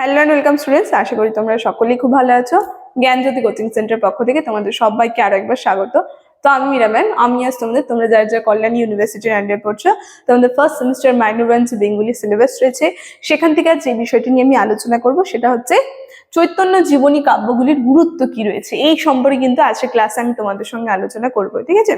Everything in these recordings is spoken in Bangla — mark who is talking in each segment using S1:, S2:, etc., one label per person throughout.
S1: হ্যালো অ্যান্ড ওয়েলকাম স্টুডেন্টস আশা করি তোমরা সকলেই খুব ভালো আছো। জ্ঞানজ্যোতি কোচিং সেন্টার পক্ষ থেকে তোমাদের সবাইকে আরও একবার স্বাগত। তো আমি মীরা ম্যাম আমি আজ তোমাদের, তোমরা যারা যারা কল্যাণী ইউনিভার্সিটির আন্ডার পড়ছো, তোমাদের ফার্স্ট সেমিস্টার মাইনোরেন্স বেঙ্গলি সিলেবাস রয়েছে। সেখান থেকে আজ যে বিষয়টি নিয়ে আমি আলোচনা করব, সেটা হচ্ছে চৈতন্য জীবনী কাব্যগুলির গুরুত্ব কি রয়েছে? এই সম্পর্কে কিন্তু আজকে ক্লাসে আমি তোমাদের সঙ্গে আলোচনা করব, ঠিক আছে?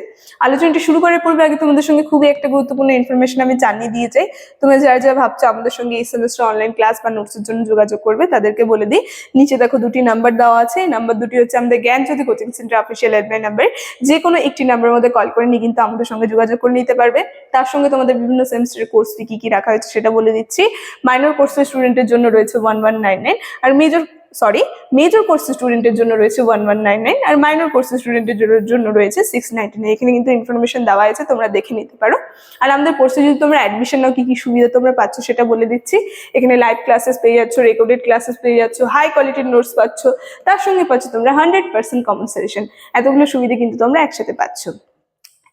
S1: আলোচনাটি শুরু করার পূর্বে আগে তোমাদের সঙ্গে খুবই একটা গুরুত্বপূর্ণ ইনফরমেশন আমি জানিয়ে দিয়ে যাই। তোমরা যারা যারা ভাবছ আমাদের সঙ্গে এই সেমিস্টার অনলাইন ক্লাস বা নোটসের জন্য যোগাযোগ করবে, তাদেরকে বলে দিই। নিচে দেখো দুটি নাম্বার দেওয়া আছে। নাম্বার দুটি হচ্ছে আমাদের Gyan Jyoti coaching centre official helpline number যে কোনো একটি নাম্বারের মধ্যে কল করে নিয়ে কিন্তু আমাদের সঙ্গে যোগাযোগ করে নিতে পারবে। তার সঙ্গে তোমাদের বিভিন্ন সেমিস্টারের কোর্স কি কি রাখা হয়েছে সেটা বলে দিচ্ছি। মাইনর কোর্সের স্টুডেন্টের জন্য রয়েছে ওয়ান ওয়ান নাইন নাইন আর মেজর সরি মেজর কোর্সের স্টুডেন্টের জন্য রয়েছে ওয়ান ওয়ান নাইন নাইন আর মাইনর কোর্সের স্টুডেন্টের জন্য রয়েছে সিক্স নাইনটি নাইন এখানে কিন্তু ইনফরমেশন দেওয়া আছে, তোমরা দেখে নিতে পারো। আর আমাদের কোর্সে যদি তোমরা অ্যাডমিশন নাও, কি কি সুবিধা তোমরা পাচ্ছ সেটা বলে দিচ্ছি। এখানে লাইভ ক্লাসেস পেয়ে যাচ্ছ রেকর্ডেড ক্লাসেস পেয়ে যাচ্ছ হাই কোয়ালিটির নোটস পাচ্ছ, তার সঙ্গে পাচ্ছ তোমরা হান্ড্রেড পার্সেন্ট কমন সাজেশন এতগুলো সুবিধা কিন্তু তোমরা একসাথে পাচ্ছ।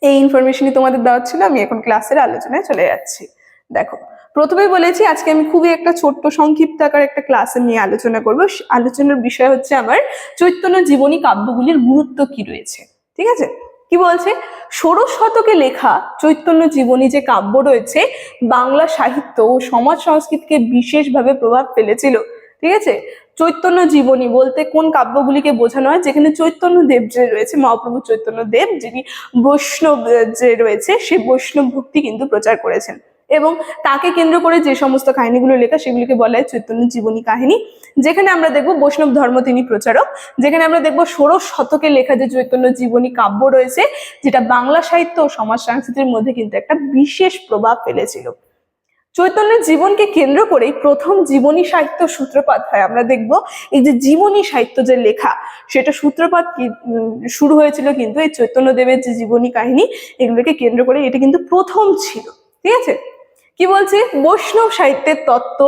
S1: এই ইনফরমেশনই তোমাদের দেওয়া ছিল, আমি এখন ক্লাসের আলোচনায় চলে যাচ্ছি। দেখো প্রথমেই বলেছি আজকে আমি খুবই একটা ছোট্ট সংক্ষিপ্ত আকার একটা ক্লাস নিয়ে আলোচনা করব। আলোচনার বিষয় হচ্ছে আমার চৈতন্য জীবনী কাব্যগুলির গুরুত্ব কি রয়েছে? ঠিক আছে? কি বলছে? ষোড়শ শতকে লেখা চৈতন্য জীবনী যে কাব্য রয়েছে, বাংলা সাহিত্য ও সমাজ সংস্কৃতিকে বিশেষভাবে প্রভাব ফেলেছিল। ঠিক আছে? চৈতন্য জীবনী বলতে কোন কাব্যগুলিকে বোঝানো হয়? যেখানে চৈতন্য দেব যে রয়েছে, মহাপ্রভু চৈতন্য দেব, যিনি বৈষ্ণব যে রয়েছে, সে বৈষ্ণব ভক্তি কিন্তু প্রচার করেছেন। এবং তাকে কেন্দ্র করে যে সমস্ত কাহিনীগুলো লেখা সেগুলিকে বলা হয় চৈতন্য জীবনী কাহিনী, যেখানে আমরা দেখব বৈষ্ণব ধর্ম তিনি প্রচারক, যেখানে আমরা দেখব ষোড়শ শতকে লেখা যে চৈতন্য জীবনী কাব্য রয়েছে, যেটা বাংলা সাহিত্য ও সমাজ সংস্কৃতির মধ্যে কিন্তু একটা বিশেষ প্রভাব ফেলেছিল। চৈতন্যের জীবনকে কেন্দ্র করেই প্রথম জীবনী সাহিত্য সূত্রপাত হয়। আমরা দেখব এই যে জীবনী সাহিত্য যে লেখা, সেটা সূত্রপাত শুরু হয়েছিল কিন্তু এই চৈতন্য দেবের যে জীবনী কাহিনী, এগুলোকে কেন্দ্র করে এটা কিন্তু প্রথম ছিল। ঠিক আছে? কি বলছে? বৈষ্ণব সাহিত্যের তত্ত্ব,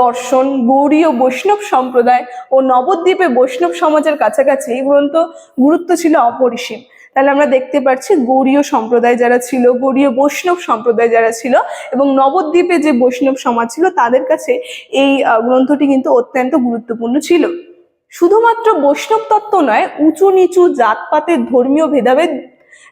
S1: দর্শন, গৌরীয় বৈষ্ণব সম্প্রদায় ও নবদ্বীপে বৈষ্ণব সমাজের কাছাকাছি, এই গ্রন্থ গুরুত্ব ছিল অপরিসীম। তাহলে আমরা দেখতে পাচ্ছি গৌরীয় সম্প্রদায় যারা ছিল, গৌরীয় বৈষ্ণব সম্প্রদায় যারা ছিল এবং নবদ্বীপে যে বৈষ্ণব সমাজ ছিল, তাদের কাছে এই গ্রন্থটি কিন্তু অত্যন্ত গুরুত্বপূর্ণ ছিল। শুধুমাত্র বৈষ্ণব তত্ত্ব নয় উঁচু নিচু জাতপাতের ধর্মীয় ভেদাভেদ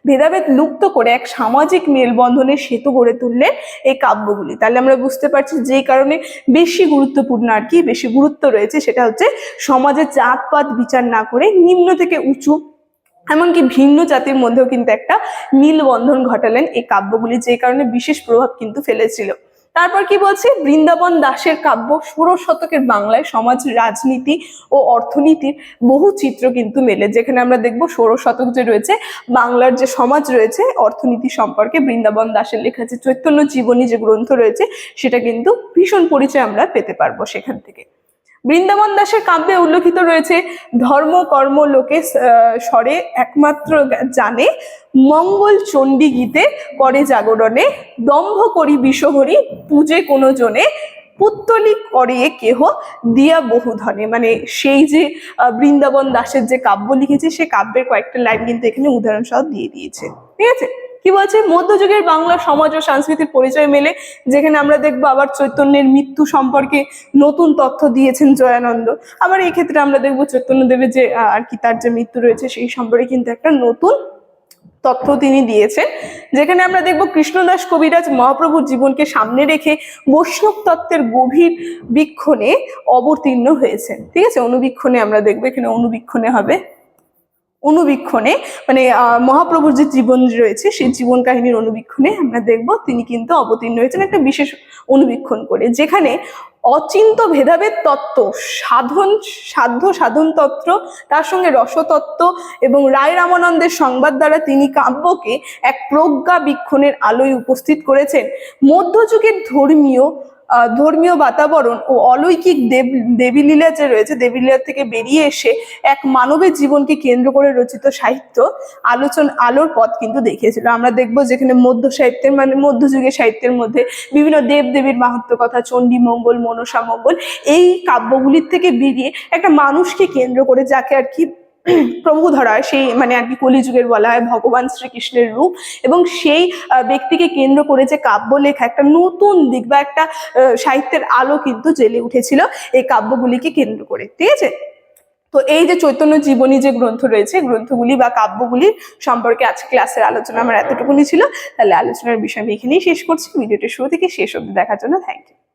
S1: ভেদাভেদ লুপ্ত করে এক সামাজিক মেলবন্ধনের সেতু গড়ে তুললেন এই কাব্যগুলি। তাহলে আমরা বুঝতে পারছি যে কারণে বেশি গুরুত্বপূর্ণ আর কি, বেশি গুরুত্ব রয়েছে, সেটা হচ্ছে সমাজে জাতপাত বিচার না করে নিম্ন থেকে উঁচু, এমনকি ভিন্ন জাতির মধ্যেও কিন্তু একটা মিলবন্ধন ঘটালেন এই কাব্যগুলি, যে কারণে বিশেষ প্রভাব কিন্তু ফেলেছিল। তারপর কি বলছি? বৃন্দাবন দাসের কাব্য ষোড়শ শতকের বাংলায় সমাজ, রাজনীতি ও অর্থনীতির বহু চিত্র কিন্তু মেলে, যেখানে আমরা দেখব ষোড় শতক যে রয়েছে, বাংলার যে সমাজ রয়েছে, অর্থনীতি সম্পর্কে বৃন্দাবন দাসের লেখা যে চৈতন্য জীবনী যে গ্রন্থ রয়েছে, সেটা কিন্তু ভীষণ পরিচয় আমরা পেতে পারব সেখান থেকে। বৃন্দাবন দাসের কাব্যে উল্লেখিত রয়েছে, ধর্ম, কর্ম, লোকে স্বরে একমাত্র জানে, মঙ্গল চণ্ডী গীতে করে জাগরণে, দম্ভ করি বিষহরি, পূজে কোনো জনে পুত্তলি করে কেহ দিয়া বহু ধনে মানে সেই যে বৃন্দাবন দাসের যে কাব্য লিখেছে, সে কাব্যের কয়েকটা লাইন কিন্তু এখানে উদাহরণ সহ দিয়ে দিয়েছে। ঠিক আছে? কি বলছে? মধ্যযুগের বাংলা সমাজ ও সাংস্কৃতিক পরিচয় মেলে, যেখানে আমরা দেখব আবার চৈতন্যের মৃত্যু সম্পর্কে নতুন তথ্য দিয়েছেন জয়ানন্দ। আবার এই ক্ষেত্রে আমরা দেখব চৈতন্য দেবের যে আর কি তার যে মৃত্যু রয়েছে, সেই সম্পর্কে কিন্তু একটা নতুন তথ্য তিনি দিয়েছেন, যেখানে আমরা দেখব কৃষ্ণদাস কবিরাজ মহাপ্রভুর জীবনকে সামনে রেখে বৈষ্ণব তত্ত্বের গভীর বীক্ষণে অবতীর্ণ হয়েছেন। ঠিক আছে? অনুবীক্ষণে আমরা দেখব এখানে অনুবীক্ষণে হবে। অনুবীক্ষণে মানে মহাপ্রভুর যে জীবন রয়েছে সেই জীবন কাহিনীর অনুবীক্ষণে আমরা দেখব তিনি কিন্তু অবতীর্ণ হয়েছেন একটা বিশেষ অনুবীক্ষণ করে, যেখানে অচিন্ত ভেদাভেদ তত্ত্ব, সাধন, সাধ্য সাধন তত্ত্ব তার সঙ্গে রসতত্ত্ব এবং রায় রামানন্দের সংবাদ দ্বারা তিনি কাব্যকে এক প্রজ্ঞা বীক্ষণের আলোয় উপস্থিত করেছেন। মধ্যযুগের ধর্মীয় ধর্মীয় বাতাবরণ ও অলৌকিক দেব দেবীলীলা যে রয়েছে, দেবীলীলা থেকে বেরিয়ে এসে এক মানবের জীবনকে কেন্দ্র করে রচিত সাহিত্য, আলোচন আলোর পথ কিন্তু দেখিয়েছিল। আমরা দেখব যেখানে মধ্য সাহিত্যের মানে মধ্যযুগের সাহিত্যের মধ্যে বিভিন্ন দেব দেবীর মাহাত্ম কথা, চণ্ডী, মঙ্গল, মনসা, মঙ্গল, এই কাব্যগুলির থেকে বেরিয়ে একটা মানুষকে কেন্দ্র করে যাকে আর কি প্রভু ধরা সেই মানে আর কি কলিযুগের বলা হয় ভগবান শ্রীকৃষ্ণের রূপ এবং সেই ব্যক্তিকে কেন্দ্র করে যে কাব্য লেখা একটা নতুন দিক বা একটা সাহিত্যের আলো কিন্তু জেলে উঠেছিল এই কাব্যগুলিকে কেন্দ্র করে, ঠিক আছে? তো এই যে চৈতন্য জীবনী যে গ্রন্থ রয়েছে গ্রন্থগুলি বা কাব্যগুলি সম্পর্কে আজ ক্লাসের আলোচনা আমার এতটুকুনি ছিল। তাহলে আলোচনার বিষয় আমি এখানেই শেষ করছি। ভিডিওটা শুরু থেকে শেষ অবধি দেখার জন্য থ্যাংক ইউ